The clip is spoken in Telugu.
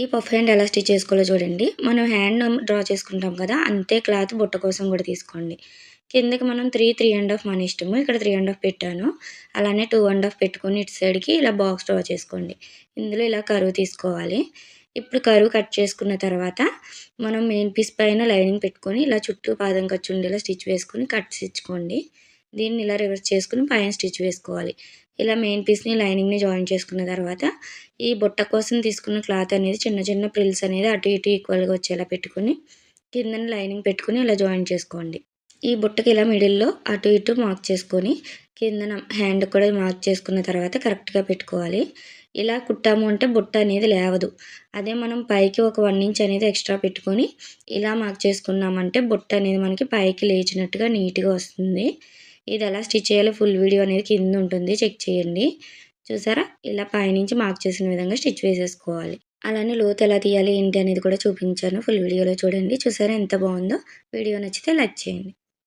ఈ పఫ్ హ్యాండ్ ఎలా స్టిచ్ చేసుకోవాలో చూడండి. మనం హ్యాండ్ డ్రా చేసుకుంటాం కదా అంతే క్లాత్ బుట్ట కోసం కూడా తీసుకోండి. కిందకి మనం త్రీ త్రీ అండ్ హాఫ్ మన ఇష్టము. ఇక్కడ త్రీ అండ్ హాఫ్ పెట్టాను. అలానే టూ అండ్ హాఫ్ పెట్టుకొని ఇటు సైడ్కి ఇలా బాక్స్ డ్రా చేసుకోండి. ఇందులో ఇలా కరువు తీసుకోవాలి. ఇప్పుడు కరువు కట్ చేసుకున్న తర్వాత మనం మెయిన్ పీస్ పైన లైనింగ్ పెట్టుకొని ఇలా చుట్టూ పాదం ఖర్చు ఉండేలా స్టిచ్ వేసుకొని కట్ ఇచ్చుకోండి దీన్ని ఇలా రివర్స్ చేసుకుని పైన స్టిచ్ వేసుకోవాలి. ఇలా మెయిన్ పీస్ని లైనింగ్ని జాయిన్ చేసుకున్న తర్వాత ఈ బుట్ట కోసం తీసుకున్న క్లాత్ అనేది చిన్న చిన్న ప్రిల్స్ అనేది అటు ఇటు ఈక్వల్గా వచ్చేలా పెట్టుకుని కిందని లైనింగ్ పెట్టుకుని ఇలా జాయిన్ చేసుకోండి. ఈ బుట్టకి ఇలా మిడిల్లో అటు ఇటు మార్క్ చేసుకొని కిందన హ్యాండ్ కూడా మార్క్ చేసుకున్న తర్వాత కరెక్ట్గా పెట్టుకోవాలి. ఇలా కుట్టాము అంటే బుట్ట అనేది లేవదు. అదే మనం పైకి ఒక వన్ ఇంచ్ అనేది ఎక్స్ట్రా పెట్టుకొని ఇలా మార్క్ చేసుకున్నామంటే బుట్ట అనేది మనకి పైకి లేచినట్టుగా నీట్గా వస్తుంది. ఇది ఎలా స్టిచ్ చేయాలో? ఫుల్ వీడియో అనేది కింద ఉంటుంది. చెక్ చేయండి. చూసారా? ఇలా పైనుంచి మార్క్ చేసిన విధంగా స్టిచ్ వేసేసుకోవాలి. అలానే లోతు ఎలా తీయాలి? ఏంటి అనేది కూడా చూపించాను. ఫుల్ వీడియోలో చూడండి. చూసారా ఎంత బాగుందో? వీడియో నచ్చితే లైక్ చేయండి.